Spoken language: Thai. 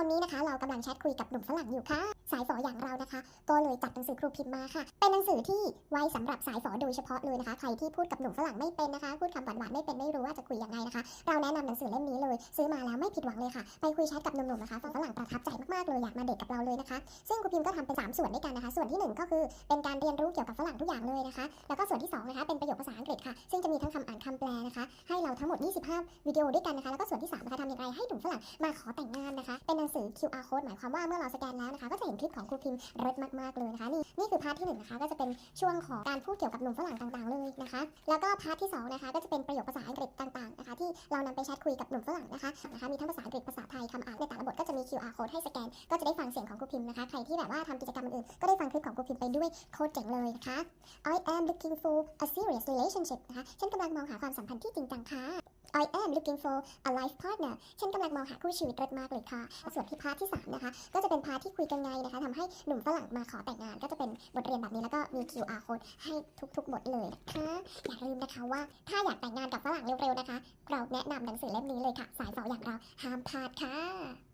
อนนี้นะคะ เรากำลังแชทคุยกับหนุ่มฝรั่งอยู่ค่ะ สายฝออย่างเรานะคะ ก็เลยจัดหนังสือครูพิมพ์มาค่ะ เป็นหนังสือที่ไว้สำหรับสายฝอโดยเฉพาะเลยนะคะ ใครที่พูดกับหนุ่มฝรั่งไม่เป็นนะคะ พูดคำหวานๆไม่เป็นไม่รู้ว่าจะคุยยังไงนะคะ เราแนะนำหนังสือเล่มนี้เลย ซื้อมาแล้วไม่ผิดหวังเลยค่ะ ไปคุยแชทกับหนุ่มๆนะคะฝรั่งประทับใจมากๆเลยอยากมาเดทกับเราเลยนะคะ ซึ่งครูพิมพ์ก็ทำเป็นสามส่วนด้วยกันนะคะ ส่วนที่หนึ่งก็คือเป็นการเรียนรู้เกี่ยวกับฝรั่งทุกอย่างเลยนะคะ แล้วก็ส่วนที่สองนะคะเป็นประโยคภาษาอังกฤษค่ะ ซึ่งจะมีทั้งคำอ่านคำแปล นะคะให้เราทั้งหมด 25 วิดีโอด้วยกันนะคะแล้วก็ส่วนที่3นะคะทำอย่างไรให้หนุ่มฝรั่งมาขอแต่งงานนะคะ เป็นหนังสือ QR code หมายความว่าเมื่อเราสแกนแล้วนะคะ ก็จะเห็นคลิปของครูพิมพ์รสมากๆเลยนะคะนี่นี่คือพาร์ทที่หนึ่งนะคะก็จะเป็นช่วงของการพูดเกี่ยวกับหนุ่มฝรั่งต่างๆเลยนะคะ แล้วก็พาร์ทที่สองนะคะก็จะเป็นประโยคภาษาอังกฤษ เรานำไปแชทคุยกับหนุ่มฝรั่งนะคะนะคะมีทั้งภาษาอังกฤษภาษาไทยคำอ่านในแต่ละบทก็จะมี QR code ให้สแกน ก็จะได้ฟังเสียงของครูพิมพ์นะคะใครที่แบบว่าทำกิจกรรมอื่นก็ได้ฟังคลิปของครูพิมพ์ไปด้วยโคตรเจ๋งเลยนะคะ I am looking for a serious relationship นะคะฉันกำลังมองหาความสัมพันธ์ที่จริงจังค่ะ I am looking for a life partner ฉันกำลังมองหาคู่ชีวิตเลิศมากเลยค่ะ ส่วนที่พาร์ทที่ 3 นะคะ ก็จะเป็นพาร์ทที่คุยกันไงนะคะทำให้หนุ่มฝรั่งมาขอแต่งงาน ก็จะเป็นบทเรียนแบบนี้แล้วก็มี QR code ให้ทุกๆบทเลยนะคะอย่าลืมนะคะว่าถ้าอยากแต่งงานกับฝรั่งเร็วๆนะคะ เราแนะนำหนังสือเล่มนี้เลยค่ะ สายฝออย่างเราห้ามพลาดค่ะ